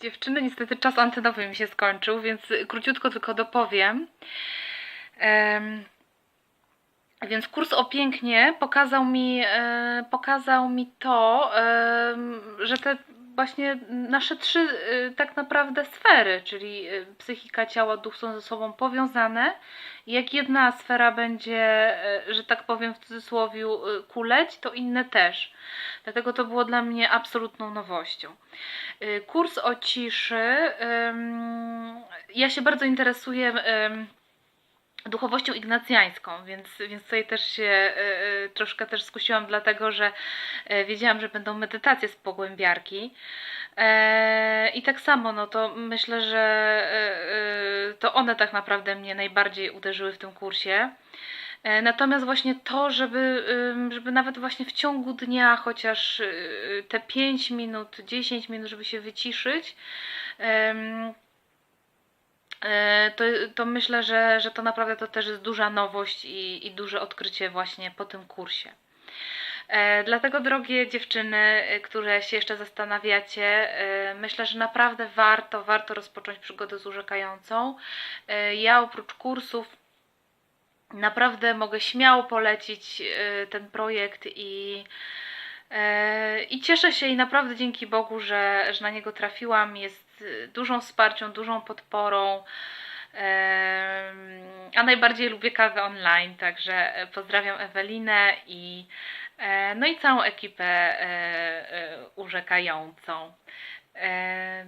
Dziewczyny, niestety czas antenowy mi się skończył, więc króciutko tylko dopowiem. Em, więc kurs o pięknie pokazał mi, e, pokazał mi to, że te właśnie nasze trzy e, tak naprawdę sfery, czyli e, psychika, ciało, duch są ze sobą powiązane. Jak jedna sfera będzie, e, że tak powiem w cudzysłowie, kuleć, to inne też. Dlatego to było dla mnie absolutną nowością. Y, Kurs o ciszy. Ja się bardzo interesuję duchowością ignacjańską, więc, więc tutaj też się y, troszkę też skusiłam, dlatego że y, wiedziałam, że będą medytacje z pogłębiarki. E, I tak samo, no to myślę, że y, to one tak naprawdę mnie najbardziej uderzyły w tym kursie. Natomiast właśnie to, żeby, żeby nawet właśnie w ciągu dnia chociaż te 5 minut, 10 minut, żeby się wyciszyć, to, to myślę, że, że to naprawdę to też jest duża nowość i, i duże odkrycie właśnie po tym kursie. E, Dlatego, drogie dziewczyny, e, które się jeszcze zastanawiacie, e, myślę, że naprawdę warto, warto rozpocząć przygodę z urzekającą. E, Ja oprócz kursów naprawdę mogę śmiało polecić e, ten projekt i, e, i cieszę się i naprawdę dzięki Bogu, że, że na niego trafiłam. Jest e, dużą wsparcią, dużą podporą. A najbardziej lubię kawę online, także e, pozdrawiam Ewelinę i e, no i całą ekipę e, e, urzekającą. E,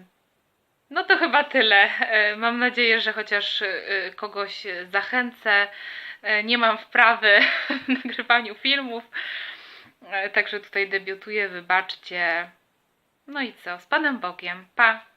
No to chyba tyle. E, Mam nadzieję, że chociaż e, kogoś zachęcę. E, Nie mam wprawy w nagrywaniu filmów, e, także tutaj debiutuję, wybaczcie. No i co, z Panem Bogiem. Pa!